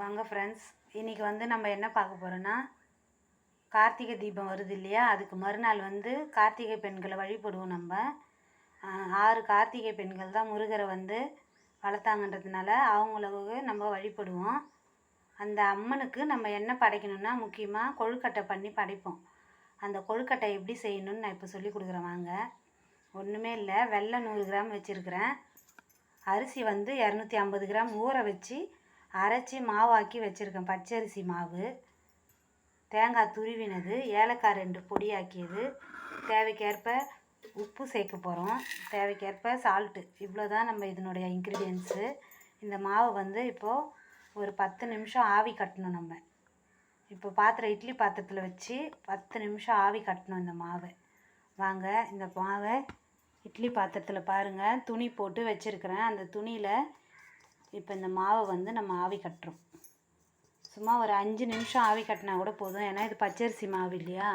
வாங்க ஃப்ரெண்ட்ஸ் இன்றைக்கி வந்து நம்ம என்ன பார்க்க போகிறோன்னா கார்த்திகை தீபம் வருது இல்லையா? அதுக்கு மறுநாள் வந்து கார்த்திகை பெண்களை வழிபடுவோம் நம்ம. ஆறு கார்த்திகை பெண்கள் தான் முருகரை வந்து வளர்த்தாங்கன்றதுனால அவங்களுக்கு நம்ம வழிபடுவோம். அந்த அம்மனுக்கு நம்ம என்ன படைக்கணும்னா முக்கியமாக கொழுக்கட்டை பண்ணி படைப்போம். அந்த கொழுக்கட்டை எப்படி செய்யணும்னு நான் இப்போ சொல்லி கொடுக்குறேன் வாங்க. ஒன்றுமே இல்லை வெள்ளை நூறு கிராம் வச்சுருக்கிறேன். அரிசி வந்து இரநூத்தி ஐம்பது கிராம் ஊற வச்சு அரைச்சி மாவாக்கி வச்சுருக்கேன். பச்சரிசி மாவு. தேங்காய் துருவினது ஏலக்காய் ரெண்டு பொடியாக்கியது. தேவைக்கேற்ப உப்பு சேர்க்க போகிறோம் தேவைக்கேற்ப சால்ட்டு இவ்வளோ தான் நம்ம இதனுடைய இன்க்ரீடியன்ஸு இந்த மாவை வந்து இப்போது ஒரு பத்து நிமிஷம் ஆவி கட்டணும் நம்ம. இப்போ பாத்திரம் இட்லி பாத்திரத்தில் வச்சு பத்து நிமிஷம் ஆவி கட்டணும் இந்த மாவை. வாங்க இந்த மாவை இட்லி பாத்திரத்தில் பாருங்கள் துணி போட்டு வச்சுருக்கிறேன். அந்த துணியில் இப்போ இந்த மாவை வந்து நம்ம ஆவி கட்டுறோம். சும்மா ஒரு அஞ்சு நிமிஷம் ஆவி கட்டினா கூட போதும். ஏன்னா இது பச்சரிசி மாவு இல்லையா?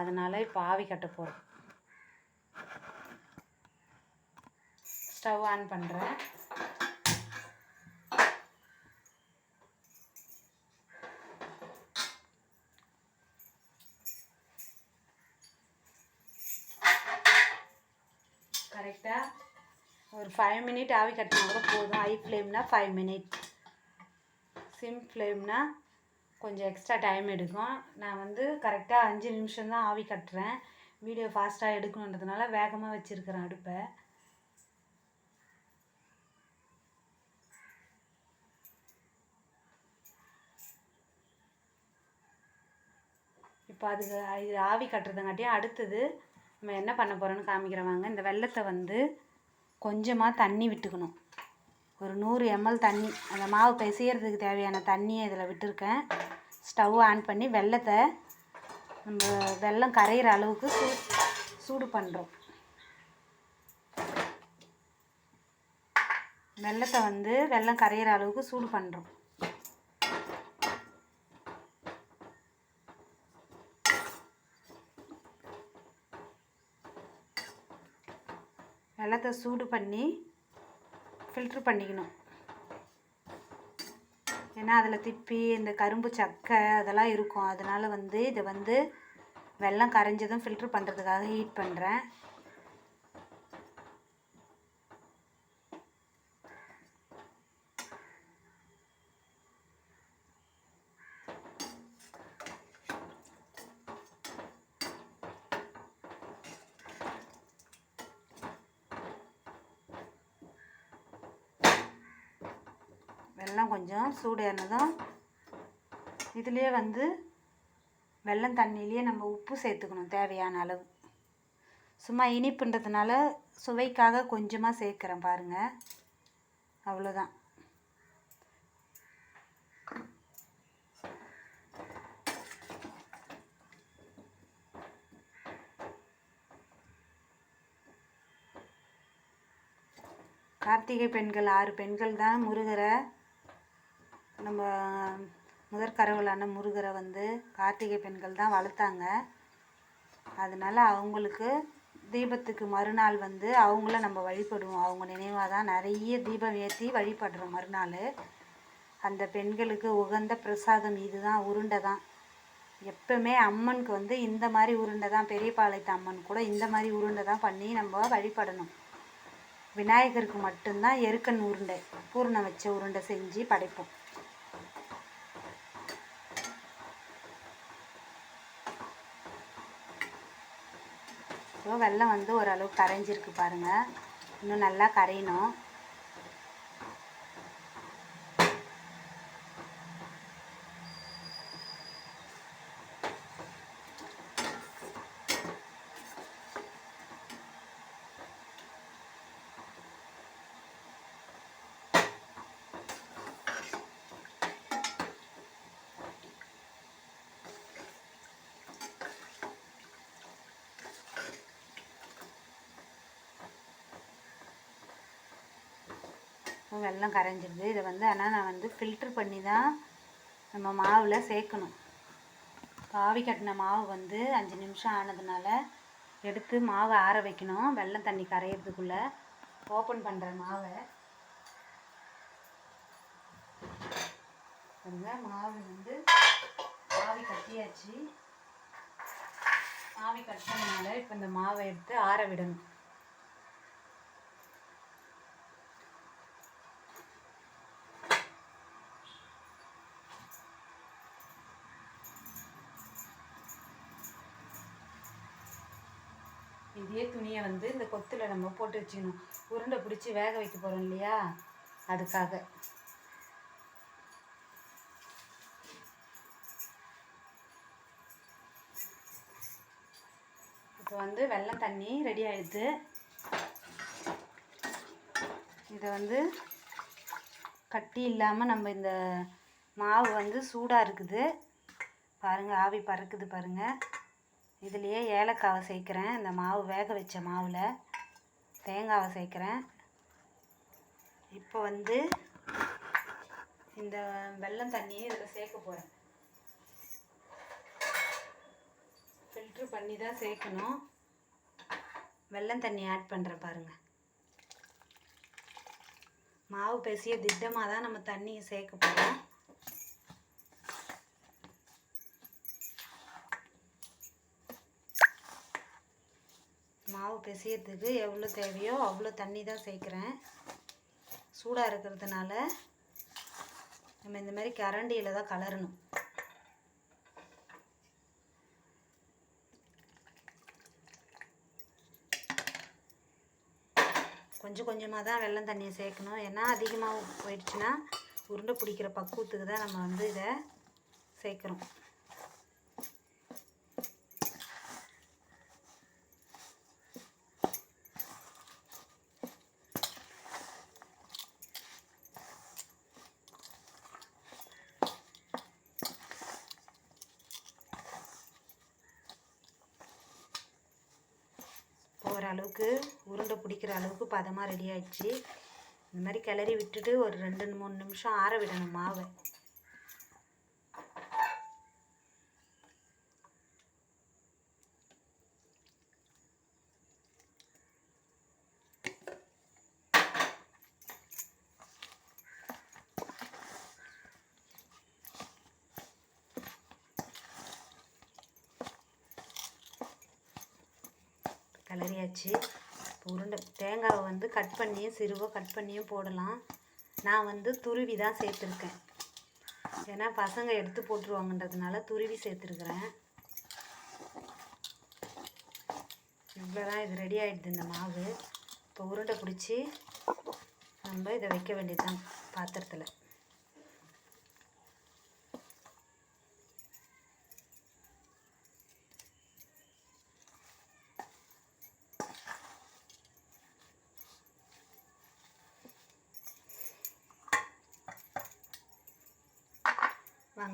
அதனால் இப்போ ஆவி கட்ட போகிறோம் ஸ்டவ் ஆன் பண்ணுறேன் ஃபைவ் மினிட் ஆவி கட்டினா கூட போதும். ஹை ஃப்ளேம்னா ஃபைவ் மினிட் சிம் ஃப்ளேம்னா கொஞ்சம் எக்ஸ்ட்ரா டைம் எடுக்கும். நான் வந்து கரெக்டாக அஞ்சு நிமிஷம் தான் ஆவி கட்டுறேன். வீடியோ ஃபாஸ்ட்டாக எடுக்கணுன்றதுனால வேகமாக வச்சுருக்கிறேன் அடுப்பை. இப்போ அதுக்கு இது ஆவி கட்டுறதுங்காட்டியும் அடுத்தது நம்ம என்ன பண்ண போகிறோன்னு காமிக்கிறவாங்க இந்த வெள்ளத்தை வந்து கொஞ்சமாக தண்ணி விட்டுக்கணும். ஒரு நூறு எம்எல் தண்ணி. அந்த மாவு பிசையறதுக்கு தேவையான தண்ணியை இதில் விட்டுருக்கேன். ஸ்டவ் ஆன் பண்ணி வெள்ளத்தை நம்ம வெல்லம் கரையிற அளவுக்கு சூ சூடு பண்ணுறோம் வெள்ளத்தை வந்து வெல்லம் கரையிற அளவுக்கு சூடு பண்ணுறோம் வெள்ளத்தை சூடு பண்ணி ஃபில்ட்ரு பண்ணிக்கணும். ஏன்னா அதில் திப்பி இந்த கரும்பு சக்கை அதெல்லாம் இருக்கும். அதனால் வந்து இதை வந்து வெள்ளம் கரைஞ்சதும் ஃபில்ட்ரு பண்ணுறதுக்காக ஹீட் பண்ணுறேன் வெள்ளம் கொஞ்சம் சூடு ஏறினதும் இதுலேயே வந்து வெல்லம் தண்ணியிலேயே நம்ம உப்பு சேர்த்துக்கணும் தேவையான அளவு. சும்மா இனிப்புன்றதுனால சுவைக்காக கொஞ்சமாக சேர்க்குறேன் பாருங்கள் அவ்வளோதான் கார்த்திகை பெண்கள் ஆறு பெண்கள் தான் முருகரை நம்ம முதற்கரவுளான முருகரை வந்து கார்த்திகை பெண்கள் தான் வளர்த்தாங்க. அதனால் அவங்களுக்கு தீபத்துக்கு மறுநாள் வந்து அவங்கள நம்ம வழிபடுவோம். அவங்க நினைவாக தான் நிறைய தீபம் ஏற்றி வழிபடுறோம் மறுநாள். அந்த பெண்களுக்கு உகந்த பிரசாதம் இதுதான் உருண்டை தான். எப்பவுமே அம்மனுக்கு வந்து இந்த மாதிரி உருண்டை தான் பெரியபாளையத்து அம்மன் கூட இந்த மாதிரி உருண்டை தான் பண்ணி நம்ம வழிபடணும். விநாயகருக்கு மட்டும்தான் எருக்கன் உருண்டை பூரணம் வச்ச உருண்டை செஞ்சு படைப்போம். ஸோ வெள்ளம் வந்து ஓரளவுக்கு கரைஞ்சிருக்கு பாருங்கள் இன்னும் நல்லா கரையணும். வெள்ளம் கரைஞ்சிருது. இதை வந்து ஆனால் நான் வந்து ஃபில்ட்ரு பண்ணி தான் நம்ம மாவில் சேர்க்கணும். பாவி கட்டின மாவு வந்து அஞ்சு நிமிஷம் ஆனதுனால எடுத்து மாவை ஆற வைக்கணும். வெள்ளம் தண்ணி கரையிறதுக்குள்ளே ஓப்பன் பண்ணுற மாவை. மாவு வந்து ஆவி கட்டியாச்சு. ஆவி கட்டினதுனால இப்போ இந்த மாவை எடுத்து ஆற விடணும். இதே துணியை வந்து இந்த கொத்தில் நம்ம போட்டு வச்சுக்கணும். உருண்டை பிடிச்சி வேக வைக்க போகிறோம் இல்லையா? அதுக்காக. இப்போ வந்து வெள்ளம் தண்ணி ரெடி ஆயிடுது. இதை வந்து கட்டி இல்லாமல் நம்ம இந்த மாவு வந்து சூடாக இருக்குது. பாருங்கள் ஆவி பறக்குது பாருங்கள் இதுலேயே ஏலக்காவை சேர்க்குறேன். இந்த மாவு வேக வச்ச மாவில் தேங்காவை சேர்க்குறேன். இப்போ வந்து இந்த வெல்லம் தண்ணியை இதில் சேர்க்க போகிறேன் ஃபில்ட்ரு பண்ணி தான் சேர்க்கணும். வெல்லம் தண்ணி ஆட் பண்ணுறேன் பாருங்கள் மாவு பேசிய திட்டமாக தான் நம்ம தண்ணியை சேர்க்க போகிறோம் மாவு பிசையறதுக்கு எவ்வளோ தேவையோ அவ்வளோ தண்ணி தான் சேர்க்குறேன். சூடாக இருக்கிறதுனால நம்ம இந்த மாதிரி கரண்டியில் தான் கலரணும். கொஞ்சம் கொஞ்சமாக தான் வெள்ளம் தண்ணியை சேர்க்கணும். ஏன்னா அதிகமாக போயிடுச்சுன்னா உருண்டை பிடிக்கிற பக்குவத்துக்கு தான் நம்ம வந்து இதை சேர்க்குறோம். அளவுக்கு உருண்டை பிடிக்கிற அளவுக்கு பதமாக ரெடி ஆயிடுச்சு. இந்த மாதிரி கிளறி விட்டுட்டு ஒரு ரெண்டு மூணு நிமிஷம் ஆற விடணும் மாவை. கிளறியாச்சு இப்போ உருண்டை தேங்காவை வந்து கட் பண்ணியும் சிறுவாக கட் பண்ணியும் போடலாம். நான் வந்து துருவி தான் சேர்த்துருக்கேன். ஏன்னா பசங்க எடுத்து போட்டுருவாங்கன்றதுனால துருவி சேர்த்துருக்குறேன். இவ்வளோதான் இது ரெடி ஆகிடுது இந்த மாவு. இப்போ உருண்டை பிடிச்சி நம்ம இதை வைக்க வேண்டியதுதான் பாத்திரத்தில்.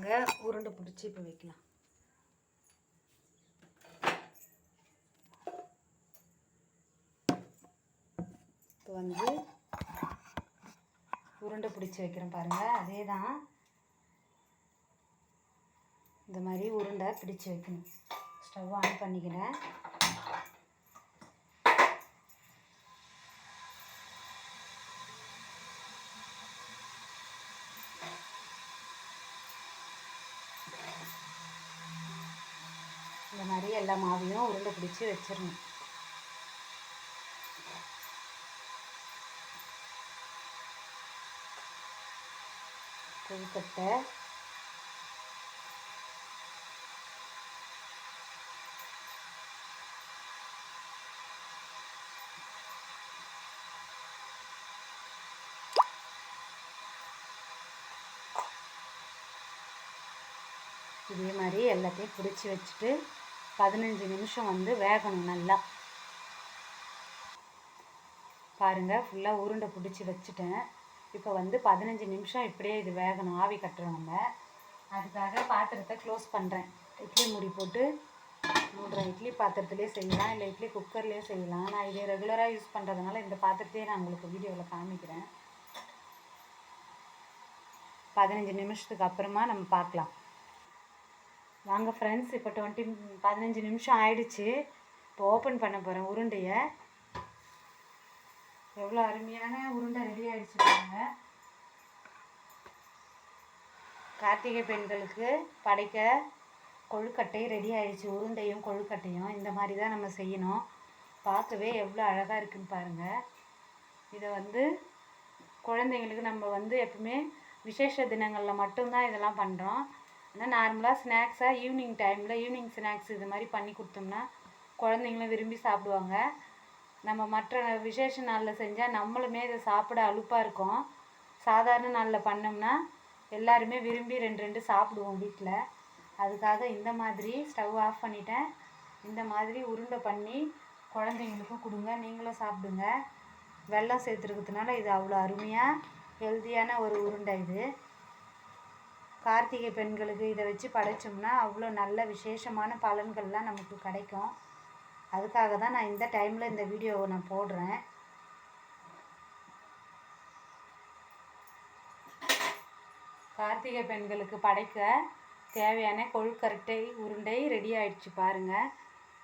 வாங்க. உருண்டை பிடிச்சி இப்போ வைக்கலாம். இப்போ வந்து உருண்டை பிடிச்சி வைக்கிறேன் பாருங்கள் அதே தான் இந்த மாதிரி உருண்டை பிடிச்சி வைக்கணும். ஸ்டவ் ஆன் பண்ணிக்கிறேன். எல்லா மாவையும் உருண்டை பிடிச்சி வச்சிடணும். கொழுக்கட்டை இதே மாதிரி எல்லாத்தையும் பிடிச்சி வச்சுட்டு பதினஞ்சு நிமிஷம் வந்து வேகணும் நல்லா. பாருங்கள் ஃபுல்லாக உருண்டை பிடிச்சி வச்சுட்டேன். இப்போ வந்து பதினஞ்சு நிமிஷம் இப்படியே இது வேகணும் ஆவி கட்டுறவங்க அதுக்காக பாத்திரத்தை க்ளோஸ் பண்ணுறேன் இட்லி மூடி போட்டு மூடுறேன் இட்லி பாத்திரத்துலேயே செய்யலாம் இல்லை இட்லி குக்கர்லேயே செய்யலாம். நான் இதே ரெகுலராக யூஸ் பண்ணுறதுனால இந்த பாத்திரத்தையே நான் உங்களுக்கு வீடியோவில் காமிக்கிறேன். பதினஞ்சு நிமிஷத்துக்கு அப்புறமா நம்ம பார்க்கலாம். வாங்க ஃப்ரெண்ட்ஸ் இப்போ டுவெண்ட்டி பதினஞ்சு நிமிஷம் ஆயிடுச்சு. இப்போ ஓப்பன் பண்ண போகிறேன் உருண்டையை. எவ்வளோ அருமையான உருண்டை ரெடி ஆகிடுச்சு பாருங்க. கார்த்திகை பெண்களுக்கு படைக்க கொழுக்கட்டை ரெடி ஆகிடுச்சு உருண்டையும் கொழுக்கட்டையும். இந்த மாதிரி தான் நம்ம செய்யணும். பார்க்கவே எவ்வளோ அழகாக இருக்குன்னு பாருங்கள் இதை வந்து குழந்தைங்களுக்கு நம்ம வந்து எப்பவுமே விசேஷ தினங்களில் மட்டும்தான் இதெல்லாம் பண்ணுறோம் ஆனால் நார்மலாக ஸ்நாக்ஸாக ஈவினிங் டைமில் ஈவினிங் ஸ்நாக்ஸ் இது மாதிரி பண்ணி கொடுத்தோம்னா குழந்தைங்களும் விரும்பி சாப்பிடுவாங்க. நம்ம மற்ற விசேஷ நாளில் செஞ்சால் நம்மளுமே இதை சாப்பிட அலுப்பாக இருக்கும். சாதாரண நாளில் பண்ணோம்னா எல்லாருமே விரும்பி ரெண்டு ரெண்டு சாப்பிடுவோம் வீட்டில் அதுக்காக இந்த மாதிரி ஸ்டவ் ஆஃப் பண்ணிட்டேன். இந்த மாதிரி உருண்டை பண்ணி குழந்தைங்களுக்கும் கொடுங்க. நீங்களும் சாப்பிடுங்க. வெள்ளம் சேர்த்துருக்கிறதுனால இது அவ்வளோ அருமையாக ஹெல்த்தியான ஒரு உருண்டை இது. கார்த்திகை பெண்களுக்கு இதை வச்சு படைச்சோம்னா அவ்வளோ நல்ல விசேஷமான பலன்கள்லாம் நமக்கு கிடைக்கும். அதுக்காக தான் நான் இந்த டைமில் இந்த வீடியோவை நான் போடுறேன். கார்த்திகை பெண்களுக்கு படைக்க தேவையான கொழுக்கட்டை உருண்டை ரெடி ஆயிடுச்சு பாருங்கள்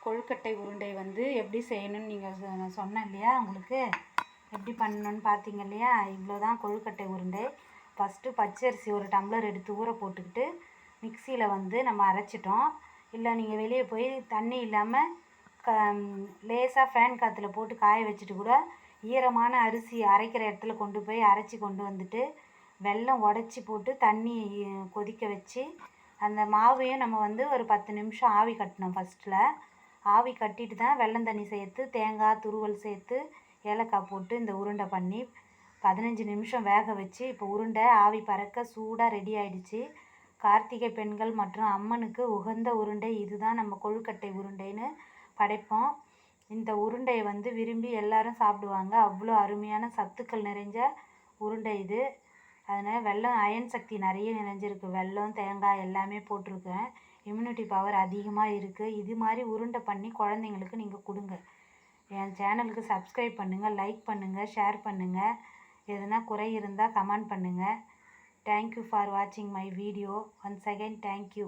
கொழுக்கட்டை உருண்டை வந்து எப்படி செய்யணும்னு நீங்கள் நான் சொன்னேன் இல்லையா உங்களுக்கு? எப்படி பண்ணணும்னு பார்த்தீங்க இல்லையா? இவ்வளோ தான் கொழுக்கட்டை உருண்டை. ஃபஸ்ட்டு பச்சரிசி ஒரு டம்ளர் எடுத்து ஊற போட்டுக்கிட்டு மிக்சியில் வந்து நம்ம அரைச்சிட்டோம். இல்லை நீங்கள் வெளியே போய் தண்ணி இல்லாமல் க லேசாக ஃபேன் காற்றுல போட்டு காய வச்சுட்டு கூட ஈரமான அரிசி அரைக்கிற இடத்துல கொண்டு போய் அரைச்சி கொண்டு வந்துட்டு வெல்லம் உடச்சி போட்டு தண்ணி கொதிக்க வச்சு அந்த மாவையும் நம்ம வந்து ஒரு பத்து நிமிஷம் ஆவி கட்டணும் ஃபஸ்ட்டில் ஆவி கட்டிட்டு தான் வெள்ளம் தண்ணி சேர்த்து தேங்காய் துருவல் சேர்த்து ஏலக்காய் போட்டு இந்த உருண்டை பண்ணி பதினஞ்சு நிமிஷம் வேக வச்சு இப்போ உருண்டை ஆவி பறக்க சூடாக ரெடி ஆயிடுச்சு. கார்த்திகை பெண்கள் மற்றும் அம்மனுக்கு உகந்த உருண்டை இதுதான். நம்ம கொழுக்கட்டை உருண்டைன்னு படைப்போம். இந்த உருண்டையை வந்து விரும்பி எல்லாரும் சாப்பிடுவாங்க. அவ்வளோ அருமையான சத்துக்கள் நிறைஞ்ச உருண்டை இது. அதனால் வெல்லம் அயன் சக்தி நிறைய நிறைஞ்சிருக்கு. வெல்லம் தேங்காய் எல்லாமே போட்டிருக்கேன். இம்யூனிட்டி பவர் அதிகமாக இருக்குது இது மாதிரி உருண்டை பண்ணி குழந்தைங்களுக்கு நீங்கள் கொடுங்க. என் சேனலுக்கு சப்ஸ்கிரைப் பண்ணுங்கள் லைக் பண்ணுங்கள் ஷேர் பண்ணுங்கள் எதுனா குறை இருந்தால் கமெண்ட் பண்ணுங்கள் தேங்க்யூ ஃபார் வாட்சிங் my video once again thank you